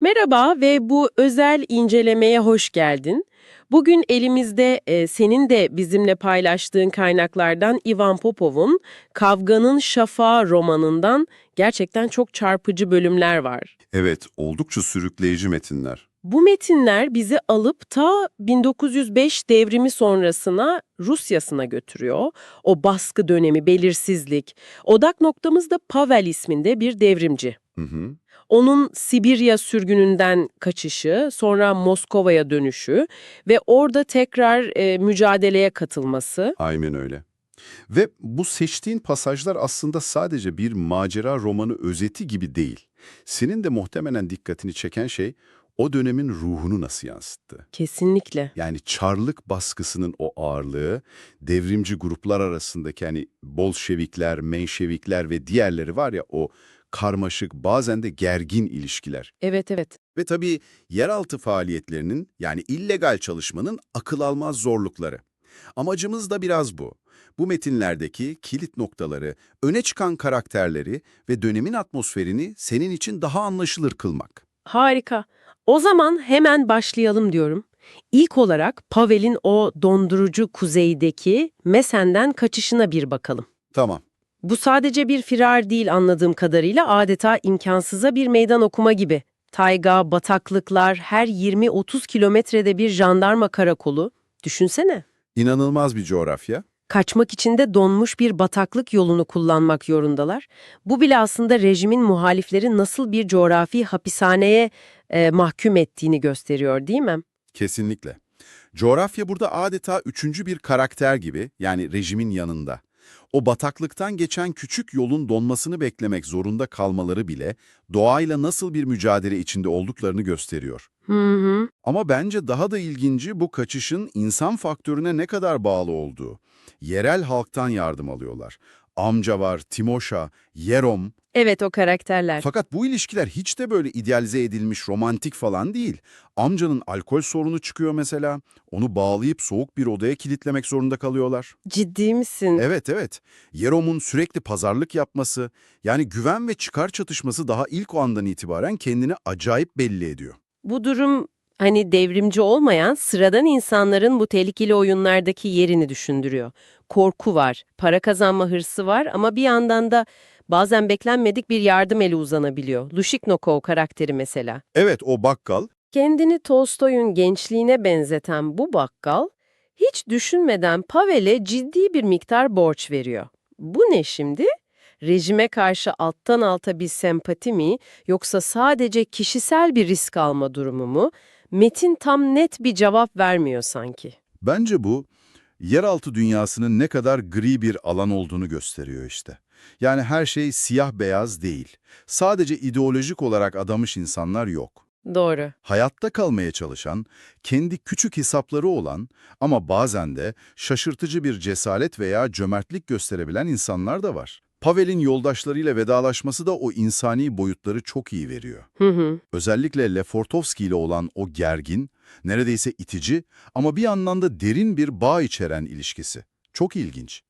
Merhaba ve bu özel incelemeye hoş geldin. Bugün elimizde e, senin de bizimle paylaştığın kaynaklardan Ivan Popov'un Kavganın Şafağı romanından gerçekten çok çarpıcı bölümler var. Evet, oldukça sürükleyici metinler. Bu metinler bizi alıp ta 1905 devrimi sonrasına Rusyasına götürüyor. O baskı dönemi, belirsizlik. Odak noktamız da Pavel isminde bir devrimci. Hı hı. Onun Sibirya sürgününden kaçışı, sonra Moskova'ya dönüşü ve orada tekrar e, mücadeleye katılması. Aynen öyle. Ve bu seçtiğin pasajlar aslında sadece bir macera romanı özeti gibi değil. Senin de muhtemelen dikkatini çeken şey o dönemin ruhunu nasıl yansıttı. Kesinlikle. Yani Çarlık baskısının o ağırlığı, devrimci gruplar arasındaki hani Bolşevikler, Menşevikler ve diğerleri var ya o karmaşık bazen de gergin ilişkiler. Evet evet. Ve tabii yeraltı faaliyetlerinin yani illegal çalışmanın akıl almaz zorlukları. Amacımız da biraz bu. Bu metinlerdeki kilit noktaları, öne çıkan karakterleri ve dönemin atmosferini senin için daha anlaşılır kılmak. Harika. O zaman hemen başlayalım diyorum. İlk olarak Pavel'in o dondurucu kuzeydeki Mesen'den kaçışına bir bakalım. Tamam. Bu sadece bir firar değil anladığım kadarıyla adeta imkansıza bir meydan okuma gibi. Tayga, bataklıklar, her 20-30 kilometrede bir jandarma karakolu. Düşünsene. İnanılmaz bir coğrafya. Kaçmak için de donmuş bir bataklık yolunu kullanmak zorundalar. Bu bile aslında rejimin muhalifleri nasıl bir coğrafi hapishaneye e, mahkum ettiğini gösteriyor değil mi? Kesinlikle. Coğrafya burada adeta üçüncü bir karakter gibi yani rejimin yanında. O bataklıktan geçen küçük yolun donmasını beklemek zorunda kalmaları bile doğayla nasıl bir mücadele içinde olduklarını gösteriyor. Hı hı. Ama bence daha da ilginci bu kaçışın insan faktörüne ne kadar bağlı olduğu. Yerel halktan yardım alıyorlar. Amca var, Timoşa, Yerom. Evet o karakterler. Fakat bu ilişkiler hiç de böyle idealize edilmiş romantik falan değil. Amcanın alkol sorunu çıkıyor mesela. Onu bağlayıp soğuk bir odaya kilitlemek zorunda kalıyorlar. Ciddi misin? Evet evet. Yerom'un sürekli pazarlık yapması, yani güven ve çıkar çatışması daha ilk o andan itibaren kendini acayip belli ediyor. Bu durum hani devrimci olmayan sıradan insanların bu tehlikeli oyunlardaki yerini düşündürüyor. Korku var, para kazanma hırsı var ama bir yandan da bazen beklenmedik bir yardım eli uzanabiliyor. Lushiknokov karakteri mesela. Evet o bakkal, Kendini Tolstoy'un gençliğine benzeten bu bakkal, hiç düşünmeden Pavel'e ciddi bir miktar borç veriyor. Bu ne şimdi? Rejime karşı alttan alta bir sempati mi, yoksa sadece kişisel bir risk alma durumu mu? Metin tam net bir cevap vermiyor sanki. Bence bu, yeraltı dünyasının ne kadar gri bir alan olduğunu gösteriyor işte. Yani her şey siyah beyaz değil. Sadece ideolojik olarak adamış insanlar yok. Doğru. Hayatta kalmaya çalışan, kendi küçük hesapları olan ama bazen de şaşırtıcı bir cesaret veya cömertlik gösterebilen insanlar da var. Pavel'in yoldaşlarıyla vedalaşması da o insani boyutları çok iyi veriyor. Hı hı. Özellikle Lefortovski ile olan o gergin, neredeyse itici ama bir yandan da derin bir bağ içeren ilişkisi. Çok ilginç.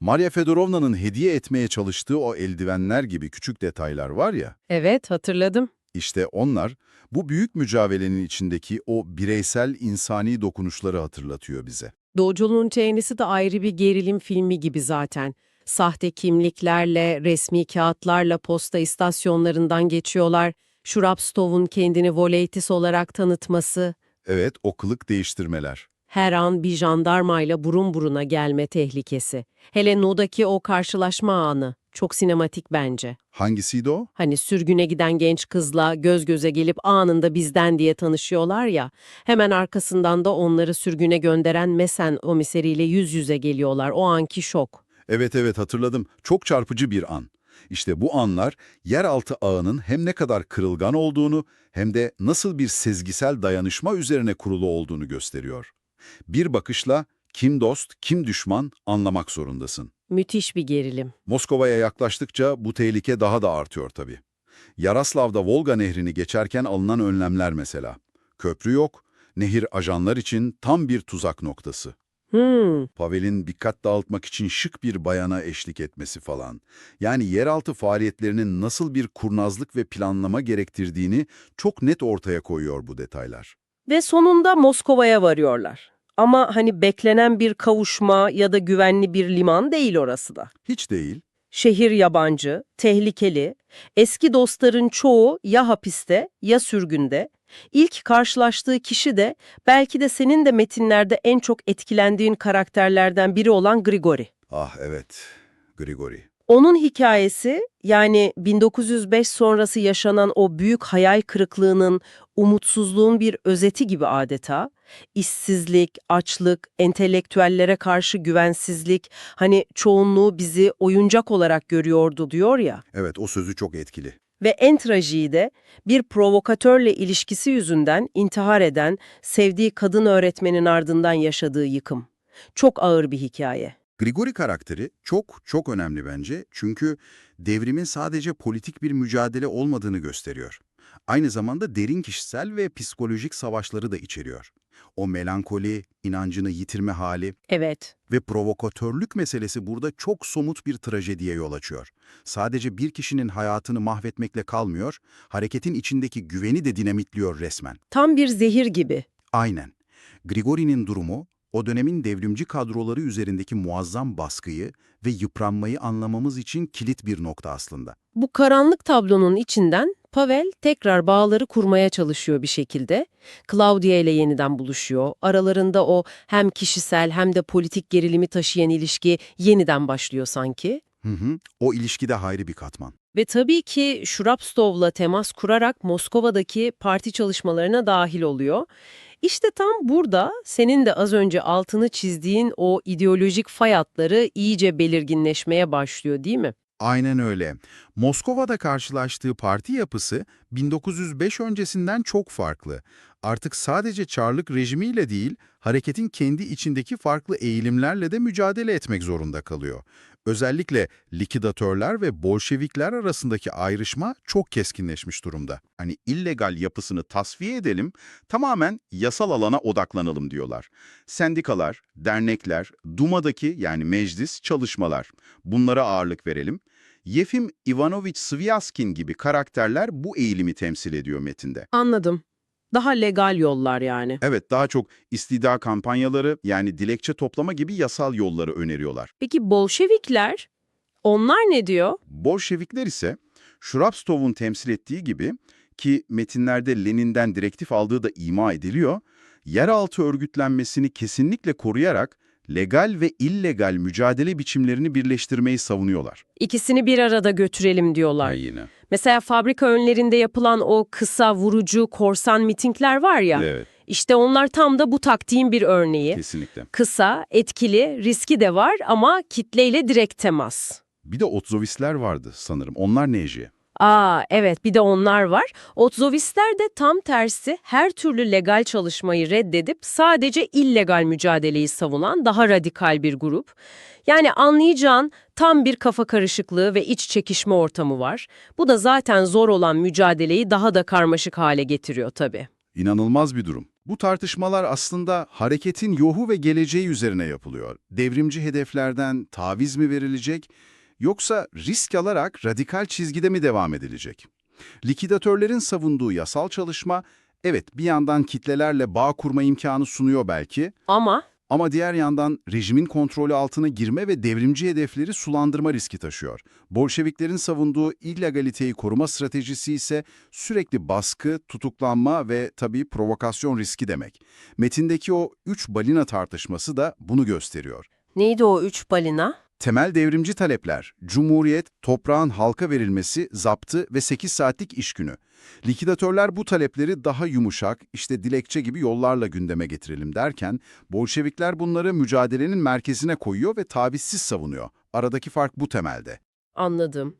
Maria Fedorovna'nın hediye etmeye çalıştığı o eldivenler gibi küçük detaylar var ya, Evet, hatırladım. işte onlar bu büyük mücadelenin içindeki o bireysel insani dokunuşları hatırlatıyor bize. Doğuculuğun Çeynesi de ayrı bir gerilim filmi gibi zaten. Sahte kimliklerle, resmi kağıtlarla posta istasyonlarından geçiyorlar. Şurapstov'un kendini Voleytis olarak tanıtması, Evet, o kılık değiştirmeler. Her an bir jandarmayla burun buruna gelme tehlikesi. Hele No'daki o karşılaşma anı. Çok sinematik bence. Hangisiydi o? Hani sürgüne giden genç kızla göz göze gelip anında bizden diye tanışıyorlar ya, hemen arkasından da onları sürgüne gönderen Mesen komiseriyle yüz yüze geliyorlar. O anki şok. Evet evet hatırladım. Çok çarpıcı bir an. İşte bu anlar yeraltı ağının hem ne kadar kırılgan olduğunu hem de nasıl bir sezgisel dayanışma üzerine kurulu olduğunu gösteriyor. Bir bakışla kim dost, kim düşman anlamak zorundasın. Müthiş bir gerilim. Moskova'ya yaklaştıkça bu tehlike daha da artıyor tabii. Yaroslav'da Volga nehrini geçerken alınan önlemler mesela. Köprü yok, nehir ajanlar için tam bir tuzak noktası. Hmm, Pavel'in dikkat dağıtmak için şık bir bayana eşlik etmesi falan. Yani yeraltı faaliyetlerinin nasıl bir kurnazlık ve planlama gerektirdiğini çok net ortaya koyuyor bu detaylar. Ve sonunda Moskova'ya varıyorlar. Ama hani beklenen bir kavuşma ya da güvenli bir liman değil orası da. Hiç değil. Şehir yabancı, tehlikeli, eski dostların çoğu ya hapiste ya sürgünde. İlk karşılaştığı kişi de belki de senin de metinlerde en çok etkilendiğin karakterlerden biri olan Grigori. Ah evet, Grigori. Onun hikayesi yani 1905 sonrası yaşanan o büyük hayal kırıklığının, umutsuzluğun bir özeti gibi adeta. İşsizlik, açlık, entelektüellere karşı güvensizlik, hani çoğunluğu bizi oyuncak olarak görüyordu diyor ya. Evet, o sözü çok etkili. Ve en trajiği de bir provokatörle ilişkisi yüzünden intihar eden, sevdiği kadın öğretmenin ardından yaşadığı yıkım. Çok ağır bir hikaye. Grigori karakteri çok çok önemli bence çünkü devrimin sadece politik bir mücadele olmadığını gösteriyor. Aynı zamanda derin kişisel ve psikolojik savaşları da içeriyor. O melankoli, inancını yitirme hali Evet. ve provokatörlük meselesi burada çok somut bir trajediye yol açıyor. Sadece bir kişinin hayatını mahvetmekle kalmıyor, hareketin içindeki güveni de dinamitliyor resmen. Tam bir zehir gibi. Aynen. Grigori'nin durumu, o dönemin devrimci kadroları üzerindeki muazzam baskıyı ve yıpranmayı anlamamız için kilit bir nokta aslında. Bu karanlık tablonun içinden Pavel tekrar bağları kurmaya çalışıyor bir şekilde. Claudia ile yeniden buluşuyor. Aralarında o hem kişisel hem de politik gerilimi taşıyan ilişki yeniden başlıyor sanki. Hı hı, o ilişkide hayri bir katman. Ve tabii ki Shrapstov'la temas kurarak Moskova'daki parti çalışmalarına dahil oluyor. İşte tam burada senin de az önce altını çizdiğin o ideolojik fay hatları iyice belirginleşmeye başlıyor değil mi? Aynen öyle. Moskova'da karşılaştığı parti yapısı 1905 öncesinden çok farklı. Artık sadece Çarlık rejimiyle değil, hareketin kendi içindeki farklı eğilimlerle de mücadele etmek zorunda kalıyor. Özellikle likidatörler ve Bolşevikler arasındaki ayrışma çok keskinleşmiş durumda. Hani illegal yapısını tasfiye edelim, tamamen yasal alana odaklanalım diyorlar. Sendikalar, dernekler, Duma'daki yani meclis çalışmalar bunlara ağırlık verelim. Yefim Ivanovich Svyaskin gibi karakterler bu eğilimi temsil ediyor metinde. Anladım. Daha legal yollar yani. Evet, daha çok istida kampanyaları yani dilekçe toplama gibi yasal yolları öneriyorlar. Peki Bolşevikler? Onlar ne diyor? Bolşevikler ise Shrapstov'un temsil ettiği gibi ki metinlerde Lenin'den direktif aldığı da ima ediliyor, yeraltı örgütlenmesini kesinlikle koruyarak legal ve illegal mücadele biçimlerini birleştirmeyi savunuyorlar. İkisini bir arada götürelim diyorlar. yine. Mesela fabrika önlerinde yapılan o kısa, vurucu, korsan mitingler var ya. Evet, İşte onlar tam da bu taktiğin bir örneği. kesinlikle. Kısa, etkili, riski de var ama kitleyle direkt temas. Bir de Otzovistler vardı sanırım. Onlar neci? Aa evet bir de onlar var. Otzovistler de tam tersi her türlü legal çalışmayı reddedip sadece illegal mücadeleyi savunan daha radikal bir grup. Yani anlayacağın tam bir kafa karışıklığı ve iç çekişme ortamı var. Bu da zaten zor olan mücadeleyi daha da karmaşık hale getiriyor tabii. İnanılmaz bir durum. Bu tartışmalar aslında hareketin yohu ve geleceği üzerine yapılıyor. Devrimci hedeflerden taviz mi verilecek yoksa risk alarak radikal çizgide mi devam edilecek? Likidatörlerin savunduğu yasal çalışma evet bir yandan kitlelerle bağ kurma imkanı sunuyor belki Ama ama diğer yandan rejimin kontrolü altına girme ve devrimci hedefleri sulandırma riski taşıyor. Bolşeviklerin savunduğu illegaliteyi koruma stratejisi ise sürekli baskı, tutuklanma ve tabii provokasyon riski demek. Metindeki o üç balina tartışması da bunu gösteriyor. neydi o üç balina? Temel devrimci talepler, cumhuriyet, toprağın halka verilmesi, zaptı ve 8 saatlik iş günü. Likidatörler bu talepleri daha yumuşak, işte dilekçe gibi yollarla gündeme getirelim derken, Bolşevikler bunları mücadelenin merkezine koyuyor ve tavizsiz savunuyor. Aradaki fark bu temelde. Anladım.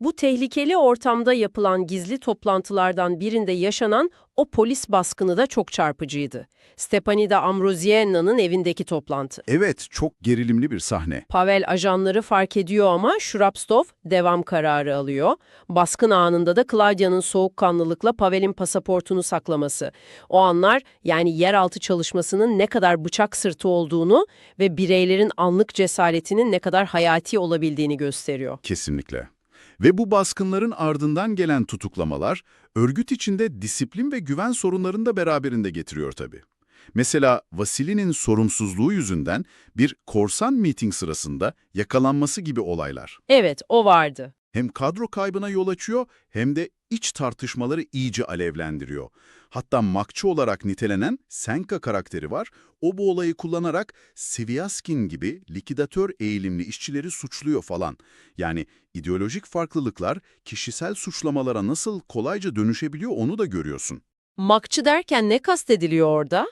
Bu tehlikeli ortamda yapılan gizli toplantılardan birinde yaşanan o polis baskını da çok çarpıcıydı. Stepanida Ambrosienna'nın evindeki toplantı. Evet, çok gerilimli bir sahne. Pavel ajanları fark ediyor ama Shrapstov devam kararı alıyor. Baskın anında da Claudia'nın soğukkanlılıkla Pavel'in pasaportunu saklaması. O anlar yani yeraltı çalışmasının ne kadar bıçak sırtı olduğunu ve bireylerin anlık cesaretinin ne kadar hayati olabildiğini gösteriyor. Kesinlikle. Ve bu baskınların ardından gelen tutuklamalar, örgüt içinde disiplin ve güven sorunlarını da beraberinde getiriyor tabii. Mesela Vasili'nin sorumsuzluğu yüzünden bir korsan meeting sırasında yakalanması gibi olaylar. Evet, o vardı. Hem kadro kaybına yol açıyor hem de iç tartışmaları iyice alevlendiriyor. Hatta makçı olarak nitelenen Senka karakteri var. O bu olayı kullanarak Siviyaskin gibi likidatör eğilimli işçileri suçluyor falan. Yani ideolojik farklılıklar kişisel suçlamalara nasıl kolayca dönüşebiliyor onu da görüyorsun. Makçı derken ne kastediliyor orada?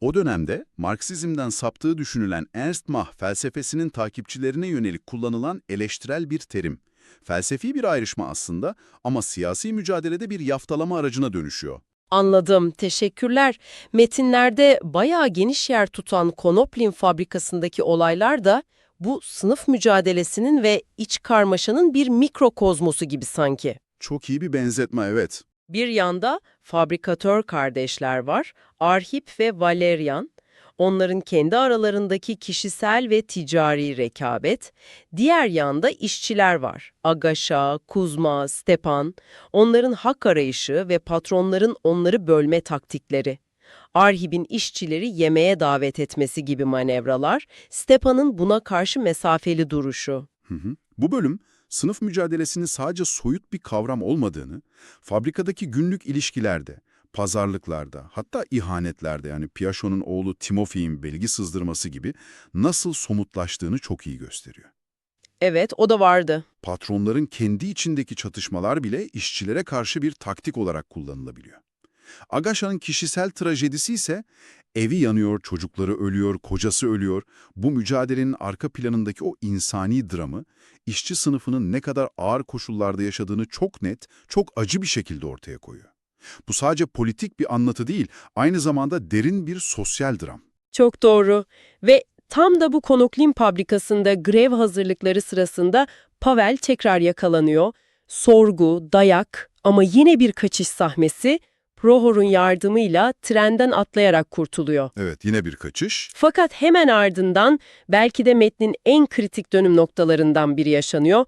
O dönemde Marksizmden saptığı düşünülen Ernst Mach felsefesinin takipçilerine yönelik kullanılan eleştirel bir terim. Felsefi bir ayrışma aslında ama siyasi mücadelede bir yaftalama aracına dönüşüyor. Anladım, teşekkürler. Metinlerde bayağı geniş yer tutan Konoplin fabrikasındaki olaylar da bu sınıf mücadelesinin ve iç karmaşanın bir mikrokozmosu gibi sanki. Çok iyi bir benzetme evet. Bir yanda fabrikatör kardeşler var, Arhip ve Valerian. Onların kendi aralarındaki kişisel ve ticari rekabet. Diğer yanda işçiler var. Agaşa, Kuzma, Stepan. Onların hak arayışı ve patronların onları bölme taktikleri. Arhip'in işçileri yemeğe davet etmesi gibi manevralar, Stepan'ın buna karşı mesafeli duruşu. Hı hı. Bu bölüm sınıf mücadelesinin sadece soyut bir kavram olmadığını, fabrikadaki günlük ilişkilerde, pazarlıklarda, hatta ihanetlerde yani Piaget'un oğlu Timofey'in belgi sızdırması gibi nasıl somutlaştığını çok iyi gösteriyor. Evet, o da vardı. Patronların kendi içindeki çatışmalar bile işçilere karşı bir taktik olarak kullanılabiliyor. Agaşa'nın kişisel trajedisi ise evi yanıyor, çocukları ölüyor, kocası ölüyor. Bu mücadelenin arka planındaki o insani dramı, işçi sınıfının ne kadar ağır koşullarda yaşadığını çok net, çok acı bir şekilde ortaya koyuyor. Bu sadece politik bir anlatı değil, aynı zamanda derin bir sosyal dram. Çok doğru. Ve tam da bu konoklin fabrikasında grev hazırlıkları sırasında Pavel tekrar yakalanıyor. Sorgu, dayak ama yine bir kaçış sahnesi Prohor'un yardımıyla trenden atlayarak kurtuluyor. Evet, yine bir kaçış. Fakat hemen ardından belki de metnin en kritik dönüm noktalarından biri yaşanıyor.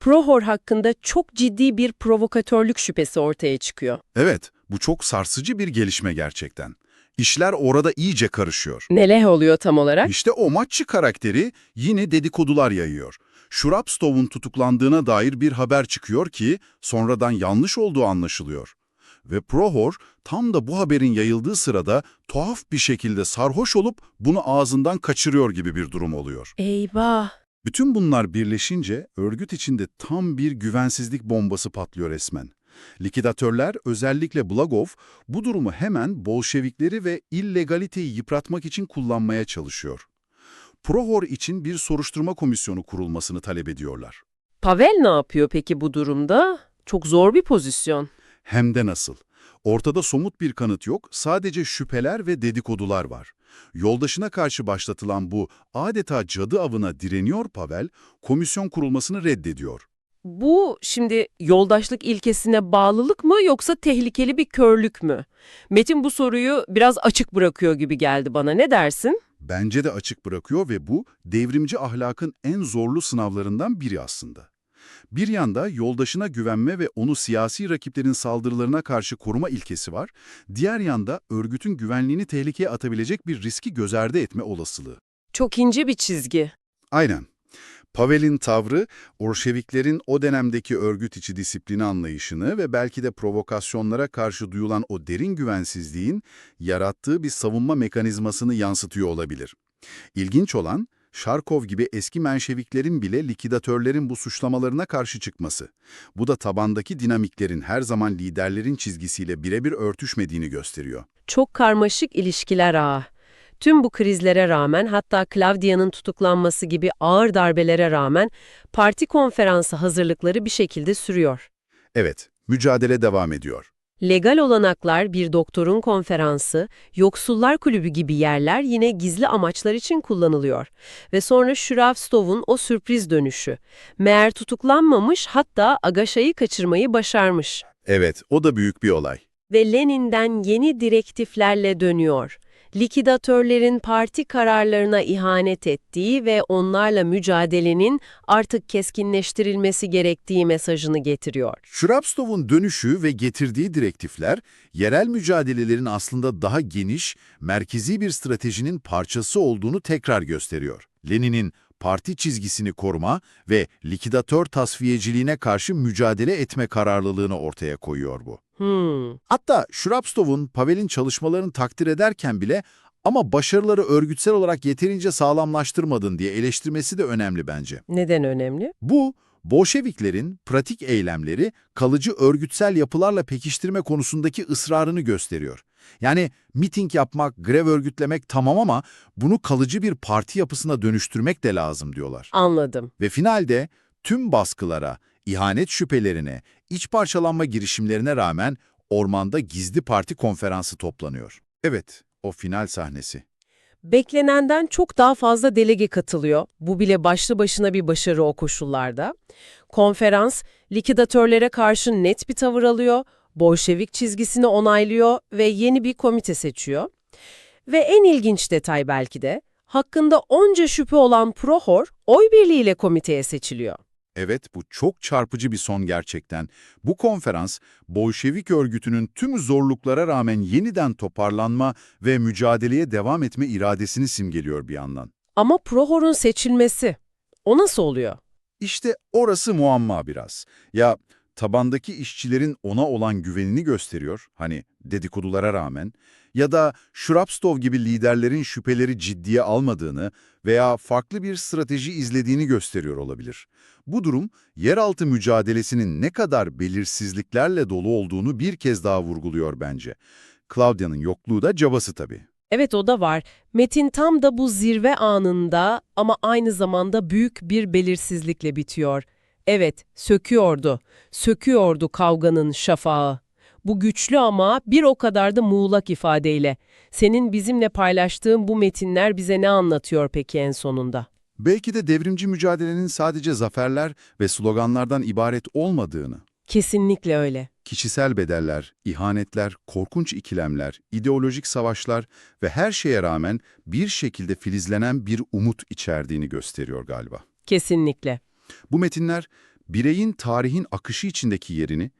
Prohor hakkında çok ciddi bir provokatörlük şüphesi ortaya çıkıyor. Evet, bu çok sarsıcı bir gelişme gerçekten. İşler orada iyice karışıyor. Neler oluyor tam olarak? İşte o maççı karakteri yine dedikodular yayıyor. Shrapstov'un tutuklandığına dair bir haber çıkıyor ki sonradan yanlış olduğu anlaşılıyor. Ve Prohor tam da bu haberin yayıldığı sırada tuhaf bir şekilde sarhoş olup bunu ağzından kaçırıyor gibi bir durum oluyor. Eyvah! Bütün bunlar birleşince örgüt içinde tam bir güvensizlik bombası patlıyor resmen. Likidatörler özellikle Blagov bu durumu hemen Bolşevikleri ve illegaliteyi yıpratmak için kullanmaya çalışıyor. Prohor için bir soruşturma komisyonu kurulmasını talep ediyorlar. Pavel ne yapıyor peki bu durumda? Çok zor bir pozisyon. Hem de nasıl? Ortada somut bir kanıt yok, sadece şüpheler ve dedikodular var. Yoldaşına karşı başlatılan bu adeta cadı avına direniyor Pavel, komisyon kurulmasını reddediyor. Bu şimdi yoldaşlık ilkesine bağlılık mı yoksa tehlikeli bir körlük mü? Metin bu soruyu biraz açık bırakıyor gibi geldi bana. Ne dersin? Bence de açık bırakıyor ve bu devrimci ahlakın en zorlu sınavlarından biri aslında. Bir yanda yoldaşına güvenme ve onu siyasi rakiplerin saldırılarına karşı koruma ilkesi var, diğer yanda örgütün güvenliğini tehlikeye atabilecek bir riski göz ardı etme olasılığı. Çok ince bir çizgi. Aynen. Pavel'in tavrı, Orşeviklerin o dönemdeki örgüt içi disiplini anlayışını ve belki de provokasyonlara karşı duyulan o derin güvensizliğin yarattığı bir savunma mekanizmasını yansıtıyor olabilir. İlginç olan, Şarkov gibi eski Menşeviklerin bile likidatörlerin bu suçlamalarına karşı çıkması. Bu da tabandaki dinamiklerin her zaman liderlerin çizgisiyle birebir örtüşmediğini gösteriyor. Çok karmaşık ilişkiler ağı. Tüm bu krizlere rağmen hatta Claudia'nın tutuklanması gibi ağır darbelere rağmen parti konferansı hazırlıkları bir şekilde sürüyor. Evet, mücadele devam ediyor. Legal olanaklar bir doktorun konferansı, yoksullar kulübü gibi yerler yine gizli amaçlar için kullanılıyor. Ve sonra Şuravstov'un o sürpriz dönüşü. Meğer tutuklanmamış hatta Agaşa'yı kaçırmayı başarmış. Evet, o da büyük bir olay. Ve Lenin'den yeni direktiflerle dönüyor. Likidatörlerin parti kararlarına ihanet ettiği ve onlarla mücadelenin artık keskinleştirilmesi gerektiği mesajını getiriyor. Şurapstov'un dönüşü ve getirdiği direktifler, yerel mücadelelerin aslında daha geniş, merkezi bir stratejinin parçası olduğunu tekrar gösteriyor. Lenin'in parti çizgisini koruma ve likidatör tasfiyeciliğine karşı mücadele etme kararlılığını ortaya koyuyor bu. Hmm. Hatta Şurapstov'un Pavel'in çalışmalarını takdir ederken bile ama başarıları örgütsel olarak yeterince sağlamlaştırmadın diye eleştirmesi de önemli bence. Neden önemli? Bu, Bolşeviklerin pratik eylemleri kalıcı örgütsel yapılarla pekiştirme konusundaki ısrarını gösteriyor. Yani miting yapmak, grev örgütlemek tamam ama bunu kalıcı bir parti yapısına dönüştürmek de lazım diyorlar. Anladım. Ve finalde tüm baskılara, ihanet şüphelerine, iç parçalanma girişimlerine rağmen ormanda gizli parti konferansı toplanıyor. Evet, o final sahnesi. Beklenenden çok daha fazla delege katılıyor. Bu bile başlı başına bir başarı o koşullarda. Konferans, likidatörlere karşı net bir tavır alıyor, Bolşevik çizgisini onaylıyor ve yeni bir komite seçiyor. Ve en ilginç detay belki de, hakkında onca şüphe olan Prohor, oy birliğiyle komiteye seçiliyor. Evet, bu çok çarpıcı bir son gerçekten. Bu konferans, Bolşevik örgütünün tüm zorluklara rağmen yeniden toparlanma ve mücadeleye devam etme iradesini simgeliyor bir yandan. Ama Prohor'un seçilmesi, o nasıl oluyor? İşte orası muamma biraz. Ya tabandaki işçilerin ona olan güvenini gösteriyor, hani dedikodulara rağmen, ya da Şurapstov gibi liderlerin şüpheleri ciddiye almadığını veya farklı bir strateji izlediğini gösteriyor olabilir. Bu durum, yeraltı mücadelesinin ne kadar belirsizliklerle dolu olduğunu bir kez daha vurguluyor bence. Claudia'nın yokluğu da cabası tabii. Evet o da var. Metin tam da bu zirve anında ama aynı zamanda büyük bir belirsizlikle bitiyor. Evet, söküyordu. Söküyordu kavganın şafağı. Bu güçlü ama bir o kadar da muğlak ifadeyle. Senin bizimle paylaştığın bu metinler bize ne anlatıyor peki en sonunda? Belki de devrimci mücadelenin sadece zaferler ve sloganlardan ibaret olmadığını, Kesinlikle öyle. kişisel bedeller, ihanetler, korkunç ikilemler, ideolojik savaşlar ve her şeye rağmen bir şekilde filizlenen bir umut içerdiğini gösteriyor galiba. Kesinlikle. Bu metinler, bireyin tarihin akışı içindeki yerini,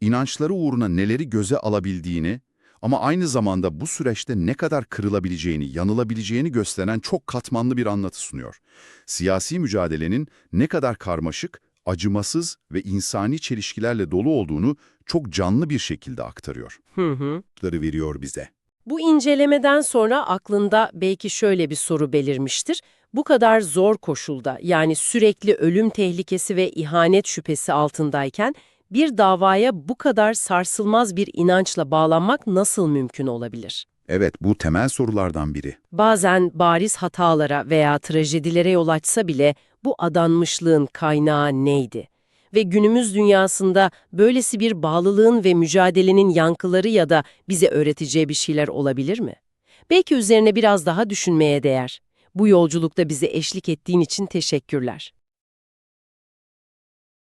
inançları uğruna neleri göze alabildiğini ama aynı zamanda bu süreçte ne kadar kırılabileceğini, yanılabileceğini gösteren çok katmanlı bir anlatı sunuyor. Siyasi mücadelenin ne kadar karmaşık, acımasız ve insani çelişkilerle dolu olduğunu çok canlı bir şekilde aktarıyor. Hı hı. Veriyor bize. Bu incelemeden sonra aklında belki şöyle bir soru belirmiştir. Bu kadar zor koşulda yani sürekli ölüm tehlikesi ve ihanet şüphesi altındayken bir davaya bu kadar sarsılmaz bir inançla bağlanmak nasıl mümkün olabilir? Evet, bu temel sorulardan biri. Bazen bariz hatalara veya trajedilere yol açsa bile bu adanmışlığın kaynağı neydi? Ve günümüz dünyasında böylesi bir bağlılığın ve mücadelenin yankıları ya da bize öğreteceği bir şeyler olabilir mi? Belki üzerine biraz daha düşünmeye değer. Bu yolculukta bize eşlik ettiğin için teşekkürler.